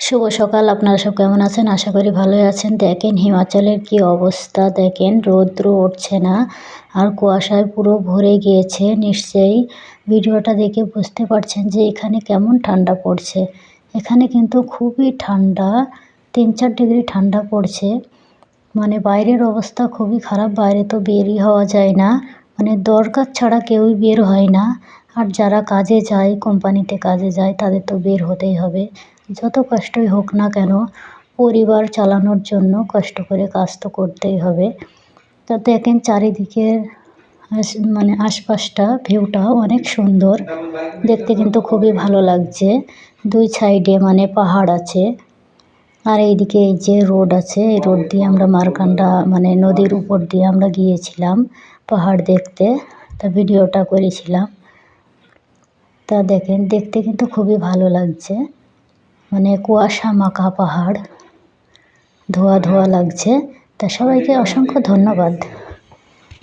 শুভ সকাল, আপনারা সব কেমন আছেন? আশা করি ভালোই আছেন। দেখেন, হিমাচলের কি অবস্থা? দেখেন, রৌদ্র উঠছে না। আর কুয়াশায় পুরো ভরে গিয়েছে, নিশ্চয়ই ভিডিওটা দেখে বুঝতে পারছেন যে এখানে কেমন ঠান্ডা পড়ছে। এখানে কিন্তু খুবই ঠান্ডা, তিন চার ডিগ্রি ঠান্ডা পড়ছে। মানে বাইরের অবস্থা খুবই খারাপ, বাইরে তো বেরই হওয়া যায় না। মানে দরকার ছাড়া কেউই বের হয় না। আর যারা কাজে যায়, কোম্পানিতে কাজে যায়, তাদের তো বের হতেই হবে। যত কষ্টই হোক না কেন, পরিবার চালানোর জন্য কষ্ট করে কাজ তো করতেই হবে। তো দেখেন চারিদিকের মানে আশপাশটা, ভিউটা অনেক সুন্দর। দেখতে কিন্তু খুবই ভালো লাগছে। দুই সাইডে মানে পাহাড় আছে। আর এইদিকে এই যে রোড আছে, এই রোড দিয়ে আমরা মারকান্ডা মানে নদীর উপর দিয়ে আমরা গিয়েছিলাম পাহাড় দেখতে। তা ভিডিওটা করেছিলাম। তা দেখেন, দেখতে কিন্তু খুবই ভালো লাগছে। মানে কুয়াশা, মাখা পাহাড়, ধোয়া ধোয়া লাগছে। তা সবাইকে অসংখ্য ধন্যবাদ।